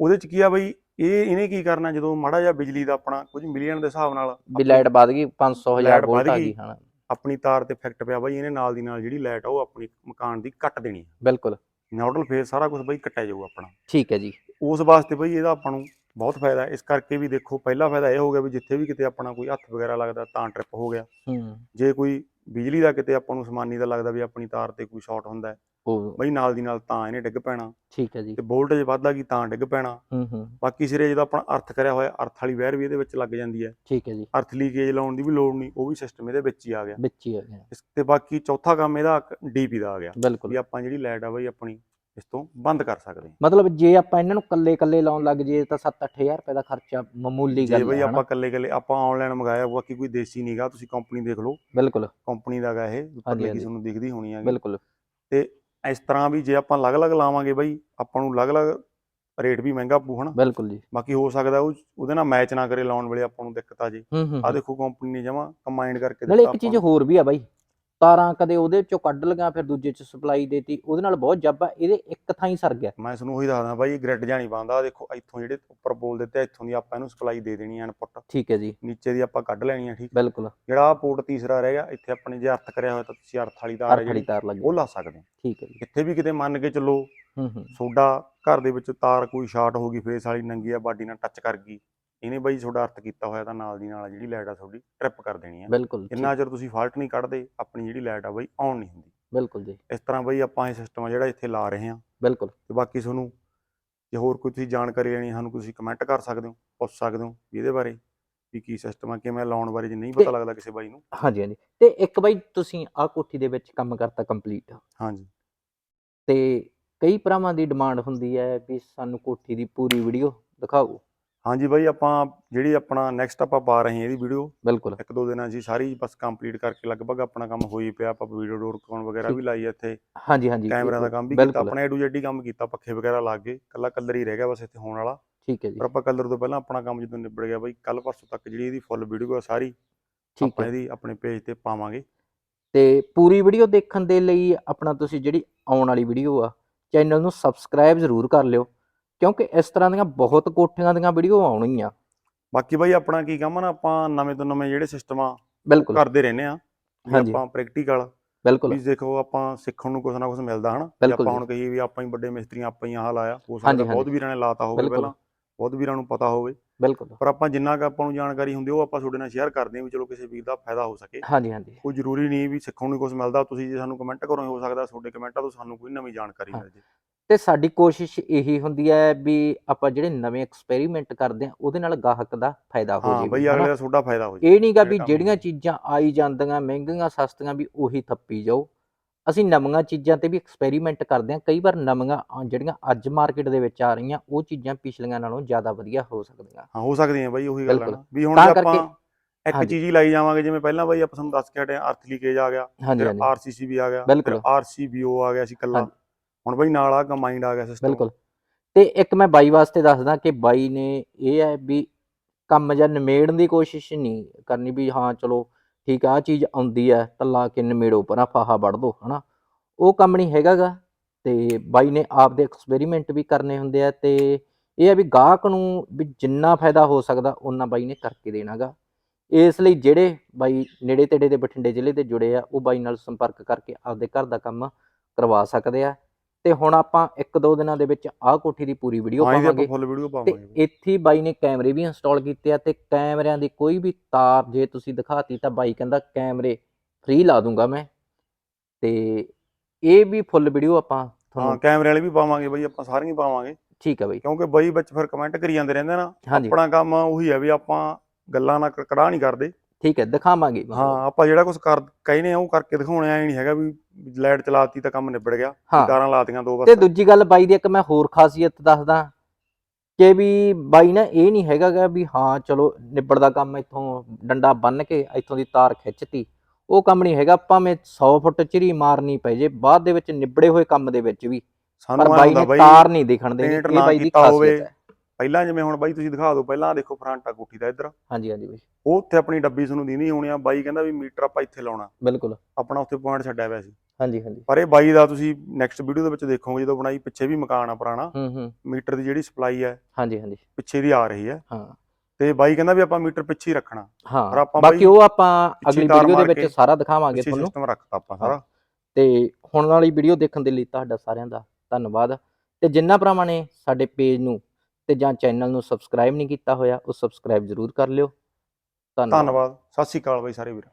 ਉਹਦੇ ਚ ਕੀ ਆ ਬਾਈ ਇਹ ਇਹਨੇ ਕੀ ਕਰਨਾ ਜਦੋਂ ਮਾੜਾ ਜਿਹਾ ਬਿਜਲੀ ਦਾ ਆਪਣਾ ਕੁਝ ਮਿਲੀਅਨ ਦੇ ਹਿਸਾਬ ਨਾਲ ਵੀ ਲਾਈਟ ਵੱਧ ਗਈ 500 ਲਾਈਟ ਹਜ਼ਾਰ ਵੋਲਟ ਵੱਧ ਆ। ਗਈ। ਹਾਂ ਆਪਣੀ ਤਾਰ ਤੇ ਇਫੈਕਟ ਪਿਆ ਬਾਈ ਇਹਨੇ ਨਾਲ ਦੀ ਨਾਲ ਜਿਹੜੀ ਲਾਈਟ ਆ ਉਹ ਆਪਣੀ ਮਕਾਨ ਦੀ ਕੱਟ ਦੇਣੀ ਹੈ ਬਿਲਕੁਲ। ਨਿਊਟਰਲ ਫੇਸ ਸਾਰਾ ਕੁਝ ਬਾਈ ਕੱਟਿਆ ਜਾਊ ਆਪਣਾ। ਠੀਕ ਹੈ ਜੀ। ਉਸ ਵਾਸਤੇ ਬਈ ਇਹਦਾ ਆਪਾਂ ਨੂੰ ਬਹੁਤ ਫਾਇਦਾ ਇਸ ਕਰਕੇ ਵੀ ਦੇਖੋ ਪਹਿਲਾ ਫਾਇਦਾ ਇਹ ਹੋ ਗਿਆ ਵੀ ਜਿੱਥੇ ਵੀ ਕਿਤੇ ਆਪਣਾ ਕੋਈ ਹੱਥ ਵਗੈਰਾ ਲੱਗਦਾ ਤਾਂ ਟ੍ਰਿਪ ਹੋ ਗਿਆ। ਹੂੰ। ਜੇ ਕੋਈ ਬਿਜਲੀ ਦਾ ਕਿਤੇ ਆਪਾਂ ਨੂੰ ਸਮਾਨੀ ਦਾ ਲੱਗਦਾ ਵੀ ਆਪਣੀ ਤਾਰ ਤੇ ਕੋਈ ਸ਼ਾਰਟ ਹੁੰਦਾ ਹੈ। ਉਹ ਬਈ ਨਾਲ ਦੀ ਨਾਲ ਤਾਂ ਇਹਨੇ ਡਿੱਗ ਪੈਣਾ। ਠੀਕ ਹੈ ਜੀ। ਤੇ ਵੋਲਟੇਜ ਵੱਧ ਗਈ ਤਾਂ ਡਿੱਗ ਪੈਣਾ। ਹੂੰ ਹੂੰ। ਬਾਕੀ ਸਿਰੇ ਜਦੋਂ ਆਪਣਾ ਅਰਥ ਕਰਿਆ ਹੋਇਆ ਅਰਥ ਵਾਲੀ ਵਾਇਰ ਵੀ ਇਹਦੇ ਵਿੱਚ ਲੱਗ ਜਾਂਦੀ ਹੈ। ਠੀਕ ਹੈ ਜੀ। ਅਰਥ ਲੀਕੇਜ ਲਾਉਣ ਦੀ ਵੀ ਲੋੜ ਨਹੀਂ ਉਹ ਵੀ ਸਿਸਟਮ ਇਹਦੇ ਵਿੱਚ ਹੀ ਆ ਗਿਆ। ਵਿੱਚ ਹੀ ਆ ਗਿਆ। ਇਸ ਤੇ ਬਾਕੀ ਚੌਥਾ ਕੰਮ ਇਹਦਾ ਡੀਪੀ ਦਾ ਆ ਗਿਆ। ਵੀ ਬਿਲਕੁਲ ਆਪਾਂ ਜਿਹੜੀ ਲਾਈਟ ਆ ਬਈ ਆਪਣੀ ਇਸ ਤੋਂ ਬੰਦ ਕਰ ਸਕਦੇ ਹਾਂ। ਮਤਲਬ ਜੇ ਆਪਾਂ ਇਹਨਾਂ ਨੂੰ ਕੱਲੇ ਕੱਲੇ ਲਾਉਣ ਲੱਗ ਜੇ ਤਾਂ 7-8000 ਰੁਪਏ ਦਾ ਖਰਚਾ ਮਾਮੂਲੀ ਜੇ ਗੱਲ ਬਈ ਹੈ ਆਪਾਂ? ਕੱਲੇ ਕੱਲੇ ਆਪਾਂ ਆਨਲਾਈਨ ਮੰਗਾਇਆ ਬਾਕੀ ਕੋਈ ਦੇਸੀ ਨਹੀਂਗਾ ਤੁਸੀਂ ਕੰਪਨੀ ਦੇਖ ਲਓ। ਬਿਲਕੁਲ। ਕੰਪਨੀ ਦਾ ਗਾ ਇਹ ਲੱਗੀ ਹਾਂਜੀ। ਤੁਹਾਨੂੰ ਦਿਖਦੀ ਹੋਣੀ ਹੈਗੀ। ਬਿਲਕੁਲ। ਤੇ ਇਸ ਤਰ੍ਹਾਂ ਵੀ ਜੇ ਆਪਾਂ ਅਲੱਗ-ਅਲੱਗ ਲਾਵਾਂਗੇ ਬਈ ਆਪਾਂ ਨੂੰ ਅਲੱਗ-ਅਲੱਗ ਰੇਟ ਵੀ ਮਹਿੰਗਾ ਪਊ ਹਨਾ? ਬਿਲਕੁਲ ਜੀ। ਬਾਕੀ ਹੋ ਸਕਦਾ ਉਹ ਉਹਦੇ ਨਾਲ ਮੈਚ ਨਾ ਕਰੇ ਲਾਉਣ ਵੇਲੇ ਆਪਾਂ ਨੂੰ ਦਿੱਕਤ ਆ ਜੇ। ਹੂੰ ਹੂੰ ਆ ਦੇਖੋ ਕੰਪਨੀ ਨੇ ਜਮਾ ਕੰਬਾਈਨਡ ਕਰਕੇ ਨਾਲੇ ਦਿੱਤਾ ਇੱਕ ਆਪਾਂ ਚੀਜ਼ ਨੂੰ। ਹੋਰ ਵੀ ਆ ਬਾਈ ਤਾਰਾਂ ਕਦੇ ਉਹਦੇ ਚੋਂ ਕੱਢ ਲਗਾ ਫਿਰ ਦੂਜੇ ਚ ਸਪਲਾਈ ਦੇਤੀ ਉਹਦੇ ਨਾਲ ਬਹੁਤ ਜੱਬ ਆ ਇਹਦੇ ਇੱਕ ਥਾਂ ਹੀ ਸਰ ਗਿਆ। ਮੈਂ ਤੁਹਾਨੂੰ ਉਹੀ ਦੱਸਦਾ ਬਾਈ ਗ੍ਰਿਡ ਜਾਣੀ ਪਾਉਂਦਾ ਦੇਖੋ ਇੱਥੋਂ ਜਿਹੜੇ ਉੱਪਰ ਬੋਲ ਦਿੱਤੇ ਆ, ਇੱਥੋਂ ਦੀ ਆਪਾਂ ਇਹਨੂੰ ਸਪਲਾਈ ਦੇ ਦੇਣੀ ਆ ਇਨਪੁੱਟ ਠੀਕ ਹੈ ਜੀ। ਨੀਚੇ ਦੀ ਆਪਾਂ ਕੱਢ ਲੈਣੀ ਆ ਠੀਕ? ਬਿਲਕੁਲ। ਜਿਹੜਾ ਪੋਰਟ ਤੀਸਰਾ ਰਹਿ ਗਿਆ ਇੱਥੇ ਆਪਣੇ ਜੇ ਅਰਥ ਕਰਿਆ ਹੋਇਆ ਤਾਂ ਤੁਸੀਂ ਅਰਥ ਵਾਲੀ ਤਾਰ ਹੈ ਜਿਹੜੀ ਉਹ ਲਾ ਸਕਦੇ ਹੋ ਠੀਕ ਹੈ ਜੀ। ਕਿੱਥੇ ਵੀ ਕਿਤੇ ਮੰਨ ਕੇ ਚੱਲੋ ਹੂੰ ਹੂੰ। ਤੁਹਾਡਾ ਘਰ ਦੇ ਵਿੱਚ ਤਾਰ ਕੋਈ ਸ਼ਾਰਟ ਹੋ ਗਈ ਫੇਸ ਵਾਲੀ ਨੰਗੀ ਆ ਬਾਡੀ ਨਾਲ ਟੱਚ ਕਰ ਗਈ ਇਹਨੇ ਬਾਈ ਤੁਹਾਡਾ ਅਰਥ ਕੀਤਾ ਹੋਇਆ ਤਾਂ ਨਾਲ ਦੀ ਨਾਲ ਜਿਹੜੀ ਲਾਈਟ ਆ ਤੁਹਾਡੀ ਟ੍ਰਿਪ ਕਰ ਦੇਣੀ ਆ। ਬਿਲਕੁਲ ਜਿੰਨਾ ਠੀਕ, ਚਿਰ ਤੁਸੀਂ ਫਾਲਟ ਨਹੀਂ ਕੱਢਦੇ ਆਪਣੀ ਜਿਹੜੀ ਲਾਈਟ ਆ ਬਾਈ ਆਨ ਨਹੀਂ ਹੁੰਦੀ। ਬਿਲਕੁਲ ਜੀ। ਇਸ ਤਰ੍ਹਾਂ ਬਾਈ ਆਪਾਂ ਇਹ ਸਿਸਟਮ ਆ ਜਿਹੜਾ ਇੱਥੇ ਲਾ ਰਹੇ ਹਾਂ। ਬਿਲਕੁਲ। ਤੇ ਬਾਕੀ ਤੁਹਾਨੂੰ ਜੇ ਹੋਰ ਕੋਈ ਤੁਸੀਂ ਜਾਣਕਾਰੀ ਲੈਣੀ ਸਾਨੂੰ ਤੁਸੀਂ ਕਮੈਂਟ ਕਰ ਸਕਦੇ ਹੋ ਪੁੱਛ ਸਕਦੇ ਹੋ ਇਹਦੇ ਬਾਰੇ ਵੀ ਕੀ ਸਿਸਟਮ ਆ ਕਿਵੇਂ ਲਾਉਣ ਬਾਰੇ ਜੇ ਨਹੀਂ ਪਤਾ ਲੱਗਦਾ ਕਿਸੇ ਬਾਈ ਨੂੰ। ਹਾਂਜੀ ਹਾਂਜੀ। ਤੇ ਇੱਕ ਬਾਈ ਤੁਸੀਂ ਆਹ ਕੋਠੀ ਦੇ ਵਿੱਚ ਕੰਮ ਕਰਤਾ ਕੰਪਲੀਟ ਹਾਂਜੀ। ਤੇ ਕਈ ਭਰਾਵਾਂ ਦੀ ਡਿਮਾਂਡ ਹੁੰਦੀ ਹੈ ਵੀ ਸਾਨੂੰ ਕੋਠੀ ਦੀ ਪੂਰੀ ਵੀਡੀਓ ਦਿਖਾਓ। ਹਾਂਜੀ ਬਾਈ ਆਪਾਂ ਜਿਹੜੀ ਆਪਣਾ ਨੈਕਸਟ ਆਪਾਂ ਪਾ ਰਹੇ ਹਾਂ ਇਹਦੀ ਵੀਡੀਓ ਬਿਲਕੁਲ। ਇੱਕ ਦੋ ਦਿਨਾਂ ਹੀ ਸਾਰੀ ਬਸ ਕੰਪਲੀਟ ਕਰਕੇ ਲਗਭਗ ਆਪਣਾ ਕੰਮ ਹੋ ਹੀ ਪਿਆ ਆਪਾਂ ਵੀਡੀਓ ਡੋਰ ਕਾਨ ਵਗੈਰਾ। ਵੀ ਲਾਈ ਇੱਥੇ। ਹਾਂਜੀ ਹਾਂਜੀ। ਕੈਮਰਿਆਂ ਦਾ ਕੰਮ ਵੀ ਕੀਤਾ ਆਪਣਾ ਏ ਟੂ ਜ਼ੈਡ ਕੰਮ ਕੀਤਾ ਪੱਖੇ ਵਗੈਰਾ ਲਾ ਕੇ ਕੱਲਾ ਕਲਰ ਹੀ ਰਹਿ ਗਿਆ ਬਸ ਇੱਥੇ ਹੋਣ ਵਾਲਾ। ਠੀਕ ਹੈ ਜੀ। ਪਰ ਆਪਾਂ ਕਲਰ ਤੋਂ ਪਹਿਲਾਂ ਆਪਣਾ ਕੰਮ ਜਦੋਂ ਨਿਬੜ ਗਿਆ ਬਾਈ ਕੱਲ ਪਰਸੋਂ ਤੱਕ ਜਿਹੜੀ ਇਹਦੀ ਫੁੱਲ ਵੀਡੀਓ ਆ ਸਾਰੀ ਆਪਾਂ ਇਹਦੀ ਆਪਣੇ ਪੇਜ ਤੇ ਪਾਵਾਂਗੇ। ਤੇ ਪੂਰੀ ਵੀਡੀਓ ਦੇਖਣ ਦੇ ਲਈ ਆਪਣਾ ਤੁਸੀਂ ਜਿਹੜੀ ਆਉਣ ਵਾਲੀ ਵੀਡੀਓ ਆ ਚੈਨਲ ਨੂੰ ਸਬਸਕ੍ਰਾਈਬ ਜ਼ਰੂਰ ਕਰ ਲਿਓ। ਕਿਉਂਕਿ ਇਸ ਤਰ੍ਹਾਂ ਦੀਆਂ ਬਹੁਤ ਕੋਠੀਆਂ ਦੀਆਂ ਵੀਡੀਓ ਆਉਣਗੀਆਂ ਬਾਕੀ ਬਾਈ ਆਪਣਾ ਕੀ ਕੰਮ ਆ ਨਾ ਆਪਾਂ ਨਵੇਂ ਤੋਂ ਨਵੇਂ ਜਿਹੜੇ ਸਿਸਟਮ ਆ ਬਿਲਕੁਲ ਕਰਦੇ ਰਹਿੰਦੇ ਆ ਵੀ ਹਾਂਜੀ। ਆਪਾਂ ਪ੍ਰੈਕਟੀਕਲ ਬਿਲਕੁਲ ਵੀ ਦੇਖੋ ਆਪਾਂ ਸਿੱਖਣ ਨੂੰ ਕੁਝ ਨਾ ਕੁਝ ਮਿਲਦਾ ਹਨਾ ਬਿਲਕੁਲ ਆਪਾਂ। ਹੁਣ ਕਹੀਏ ਵੀ ਆਪਾਂ ਹੀ ਵੱਡੇ ਮਿਸਤਰੀਆਂ ਆਪਾਂ ਹੀ ਆਹ ਲਾਇਆ ਹੋ ਹਾਂਜੀ, ਸਕਦਾ ਬਹੁਤ ਹਾਂਜੀ। ਵੀਰਾਂ ਨੇ ਲਾਤਾ ਹੋਵੇ ਬਿਲਕੁਲ। ਪਹਿਲਾਂ ਬਹੁਤ ਵੀਰਾਂ ਨੂੰ ਪਤਾ ਹੋਵੇ ਬਿਲਕੁਲ ਪਰ ਆਪਾਂ ਜਿੰਨਾ ਕੁ ਆਪਾਂ ਨੂੰ ਜਾਣਕਾਰੀ ਹੁੰਦੀ ਉਹ ਆਪਾਂ ਤੁਹਾਡੇ ਨਾਲ ਸ਼ੇਅਰ ਕਰਦੇ ਹਾਂ ਵੀ ਚਲੋ ਕਿਸੇ ਵੀਰ ਦਾ ਫਾਇਦਾ ਹੋ ਸਕੇ ਹਾਂਜੀ ਹਾਂਜੀ ਕੋਈ ਜ਼ਰੂਰੀ ਨਹੀਂ ਵੀ ਸਿੱਖਣ ਨੂੰ ਕੁਝ ਮਿਲਦਾ ਤੁਸੀਂ ਜੇ ਸਾਨੂੰ ਕਮੈਂਟ ਕਰੋ ਹੋ ਸਕਦਾ ਤੁਹਾਡੇ ਕਮੈਂਟਾਂ ਤੋਂ ਸਾਨੂੰ ਕੋਈ ਨਵੀਂ ਜਾਣਕਾਰੀ। ਮਿਲ ਜੇ ਤੇ ਸਾਡੀ ਕੋਸ਼ਿਸ਼ ਇਹੀ ਹੁੰਦੀ ਹੈ ਵੀ ਆਪਾਂ ਜਿਹੜੇ ਨਵੇਂ ਐਕਸਪੈਰੀਮੈਂਟ ਕਰਦੇ ਆ ਉਹਦੇ ਨਾਲ ਗਾਹਕ ਦਾ ਫਾਇਦਾ ਹੋ ਹਾਂ ਜੇ ਬਈ ਅਗਲੇ ਦਾ ਤੁਹਾਡਾ ਫਾਇਦਾ ਹੋ ਜੇ ਇਹ ਨਹੀਂਗਾ ਵੀ ਜਿਹੜੀਆਂ। ਚੀਜ਼ਾਂ ਆਈ ਜਾਂਦੀਆਂ ਮਹਿੰਗੀਆਂ ਸਸਤੀਆਂ ਵੀ ਉਹੀ ਥੱਪੀ ਜਾਓ ਅਸੀਂ ਨਵੀਆਂ ਚੀਜ਼ਾਂ ਤੇ ਵੀ ਐਕਸਪੈਰੀਮੈਂਟ ਕਰਦੇ ਹਾਂ ਕਈ ਵਾਰ ਨਵੀਆਂ ਜਿਹੜੀਆਂ ਅੱਜ ਮਾਰਕੀਟ ਦੇ ਵਿੱਚ ਆ ਰਹੀਆਂ ਉਹ ਚੀਜ਼ਾਂ ਪਿਛਲੀਆਂ ਨਾਲੋਂ ਜ਼ਿਆਦਾ ਵਧੀਆ ਹੋ ਸਕਦੀਆਂ ਹਾਂ ਹੋ ਸਕਦੀਆਂ ਬਾਈ ਉਹੀ ਗੱਲ ਹੈ ਵੀ ਹੁਣ ਆਪਾਂ ਇੱਕ। ਚੀਜ਼ ਹੀ ਲਾਈ ਜਾਵਾਂਗੇ ਜਿਵੇਂ ਪਹਿਲਾਂ ਬਾਈ ਆਪਾਂ ਤੁਹਾਨੂੰ ਦੱਸ ਕੇ ਹਟੇ ਅਰਥ ਲੀਕੇਜ ਆ ਗਿਆ ਫਿਰ ਹਾਂਜੀ ਆਰਸੀਸੀ ਵੀ ਆ ਗਿਆ। ਫਿਰ ਆਰਸੀਬੀਓ ਆ ਗਿਆ ਸੀ ਕੱਲਾ। ਹੁਣ ਬਾਈ ਨਾਲ ਆ ਕੰਬਾਈਨਡ ਆ ਗਿਆ ਸਿਸਟਮ ਬਿਲਕੁਲ। ਤੇ ਇੱਕ ਮੈਂ ਬਾਈ ਵਾਸਤੇ ਦੱਸਦਾ ਕਿ ਬਾਈ ਨੇ ਇਹ ਹੈ ਵੀ ਕੰਮ ਜਾਂ ਨਿਮੇੜਨ ਦੀ ਕੋਸ਼ਿਸ਼ ਨਹੀਂ ਕਰਨੀ ਵੀ ਹਾਂ ਚਲੋ ਠੀਕ ਆ, ਆਹ ਚੀਜ਼ ਆਉਂਦੀ ਹੈ ਤਾਂ ਲਾ ਕੇ ਨਿਮੇੜੋ ਪਰਾਂ ਫਾਹਾ ਵੜ ਦੋ, ਹਨਾ। ਉਹ ਕੰਮ ਨਹੀਂ ਹੈਗਾਗਾ ਤੇ ਬਾਈ ਨੇ ਆਪਦੇ ਐਕਸਪੈਰੀਮੈਂਟ ਵੀ ਕਰਨੇ ਹੁੰਦੇ ਆ ਤੇ ਇਹ ਹੈ ਵੀ ਗਾਹਕ ਨੂੰ ਵੀ ਜਿੰਨਾ ਫਾਇਦਾ ਹੋ ਸਕਦਾ ਉਹਨਾਂ ਬਾਈ ਨੇ ਕਰਕੇ ਦੇਣਾਗਾ ਇਸ ਲਈ ਜਿਹੜੇ ਬਾਈ ਨੇੜੇ ਤੇੜੇ ਦੇ ਬਠਿੰਡੇ ਜ਼ਿਲ੍ਹੇ ਦੇ ਜੁੜੇ ਆ, ਉਹ ਬਾਈ ਨਾਲ ਸੰਪਰਕ ਕਰਕੇ ਆਪਦੇ ਘਰ ਦਾ ਕੰਮ ਕਰਵਾ ਸਕਦੇ ਆ। ਤੇ ਹੁਣ ਆਪਾਂ ਇੱਕ ਦੋ ਦਿਨਾਂ ਦੇ ਵਿੱਚ ਆਹ ਕੋਠੀ ਦੀ ਪੂਰੀ ਵੀਡੀਓ ਹਾਂ ਇਹਦੀ ਆਪਾਂ ਪਾਵਾਂਗੇ। ਫੁੱਲ ਵੀਡੀਓ ਤੇ ਪਾਵਾਂਗੇ। ਇੱਥੇ ਹੀ ਬਾਈ ਨੇ ਕੈਮਰੇ ਵੀ ਇੰਸਟਾਲ ਕੀਤੇ ਆ ਤੇ ਕੈਮਰਿਆਂ ਦੀ ਕੋਈ ਵੀ ਤਾਰ ਜੇ ਤੁਸੀਂ ਦਿਖਾਤੀ ਤਾਂ ਬਾਈ ਕਹਿੰਦਾ ਕੈਮਰੇ ਫ੍ਰੀ ਲਾ ਦੂੰਗਾ ਮੈਂ। ਤੇ ਇਹ ਵੀ ਫੁੱਲ ਵੀਡੀਓ ਆਪਾਂ ਹਾਂ ਤੁਹਾਨੂੰ ਕੈਮਰੇ ਵਾਲੇ ਵੀ ਪਾਵਾਂਗੇ ਬਾਈ ਆਪਾਂ ਸਾਰੀਆਂ ਹੀ ਪਾਵਾਂਗੇ। ਠੀਕ ਹੈ ਬਾਈ। ਕਿਉਂਕਿ ਬਾਈ ਵਿੱਚ ਫਿਰ ਕਮੈਂਟ ਕਰੀ ਜਾਂਦੇ ਰਹਿੰਦੇ ਨਾ। ਹਾਂਜੀ। ਆਪਣਾ ਕੰਮ ਉਹੀ ਹੈ ਵੀ ਆਪਾਂ ਗੱਲਾਂ ਨਾਲ ਕੜਾ ਨਹੀਂ ਕਰਦੇ। ਠੀਕ ਹੈ ਦਿਖਾਵਾਂਗੇ। ਹਾਂ ਆਪਾਂ ਜਿਹੜਾ ਕੁਝ ਕਰ ਕਹਿੰਦੇ ਆ ਉਹ ਕਰਕੇ ਦਿਖਾਉਣੇ ਆ ਨਹੀਂ ਹੈਗਾ ਵੀ ਲਾਈਟ ਚਲਾਤੀ ਤਾਂ ਕੰਮ ਨਿਬੜ ਗਿਆ ਤਾਰਾਂ ਲਾਤੀਆਂ ਦੋ ਤੇ ਬਸ ਦੂਜੀ ਗੱਲ ਬਾਈ ਦੀ ਇੱਕ ਮੈਂ ਹੋਰ ਖਾਸੀਅਤ ਦੱਸਦਾ ਕਿ ਵੀ ਬਾਈ ਨਾ ਇਹ ਨਹੀਂ ਹੈਗਾਗਾ ਵੀ ਹਾਂ ਚਲੋ ਨਿਬੜਦਾ ਕੰਮ ਇੱਥੋਂ ਡੰਡਾ ਬੰਨ ਕੇ ਇੱਥੋਂ ਦੀ ਤਾਰ ਖਿੱਚਤੀ ਉਹ ਕੰਮ ਨਹੀਂ ਹੈਗਾ ਭਾਵੇਂ 100 ਫੁੱਟ ਚਿਰੀ ਮਾਰਨੀ ਪੈ ਜੇ ਬਾਅਦ ਦੇ ਵਿੱਚ ਨਿਬੜੇ ਹੋਏ ਕੰਮ ਦੇ ਵਿੱਚ ਵੀ ਸਾਨੂੰ ਐਂ ਬਾਈ ਨੇ ਤਾਰ ਨਹੀਂ ਦਿਖਣ ਦੇਣੀ ਪੇਂਟ ਇਹ ਬਾਈ ਦੀ। ਖਾਸੀਅਤ ਹੈ ਪਹਿਲਾਂ ਜਿਵੇਂ ਹੁਣ ਬਾਈ ਤੁਸੀਂ ਦਿਖਾ ਦਿਓ ਪਹਿਲਾਂ ਦੇਖੋ ਫਰੰਟ ਆ ਕੋਠੀ ਦਾ ਇੱਧਰ। ਹਾਂਜੀ ਹਾਂਜੀ ਬਾਈ। ਉਹ ਉੱਥੇ ਆਪਣੀ ਡੱਬੀ ਤੁਹਾਨੂੰ ਦੀਨੀ ਹੋਣੀ ਆ। ਬਾਈ ਕਹਿੰਦਾ ਵੀ ਮੀਟਰ ਆਪਾਂ ਇੱਥੇ ਲਾਉਣਾ। ਬਿਲਕੁਲ। ਆਪਣਾ ਉੱਥੇ ਪੁਆਇੰਟ ਛੱਡਿਆ ਹੋਇਆ ਸੀ। ਹਾਂਜੀ ਹਾਂਜੀ। ਪਰ ਇਹ ਬਾਈ ਦਾ ਤੁਸੀਂ ਨੈਕਸਟ ਵੀਡੀਓ ਦੇ ਵਿੱਚ ਦੇਖੋਗੇ ਜਦੋਂ ਬਣਾਈ ਪਿੱਛੇ ਵੀ ਮਕਾਨ ਆ ਪੁਰਾਣਾ। ਹੂੰ ਹੂੰ। ਮੀਟਰ ਦੀ ਜਿਹੜੀ ਸਪਲਾਈ ਹੈ ਹਾਂਜੀ ਹਾਂਜੀ। ਪਿੱਛੇ ਦੀ ਆ ਰਹੀ ਹੈ ਹਾਂ। ਤੇ ਬਾਈ ਕਹਿੰਦਾ ਵੀ ਆਪਾਂ ਮੀਟਰ ਪਿੱਛੇ ਹੀ ਰੱਖਣਾ। ਪਰ ਹਾਂ ਆਪਾਂ ਬਾਕੀ ਉਹ ਆਪਾਂ ਅਗਲੀ ਵੀਡੀਓ ਦੇ ਵਿੱਚ ਸਾਰਾ ਦਿਖਾਵਾਂਗੇ ਤੁਹਾਨੂੰ। ਸਿਸਟਮ ਰੱਖਤਾ ਆਪਾਂ ਸਾਰਾ। ਤੇ ਹੁਣ ਵਾਲੀ ਵੀਡੀਓ ਦੇਖਣ ਦੇ ਲਈ ਤੁਹਾਡਾ ਸਾਰਿਆਂ ਦਾ ਧੰਨਵਾਦ। ਤੇ ਜਿੰਨਾ ਭਰਾਵਾਂ ਨੇ ਸਾਡੇ ਪੇਜ ਨੂੰ ਤੇ ਜਾਂ ਚੈਨਲ ਨੂੰ ਸਬਸਕ੍ਰਾਈਬ ਨਹੀਂ ਕੀਤਾ ਹੋਇਆ, ਉਹ ਸਬਸਕ੍ਰਾਈਬ ਜ਼ਰੂਰ ਕਰ ਲਿਓ। ਧੰਨਵਾਦ। ਧੰਨਵਾਦ। ਸਤਿ ਸ਼੍ਰੀ ਅਕਾਲ ਬਾਈ ਸਾਰੇ ਵੀਰ।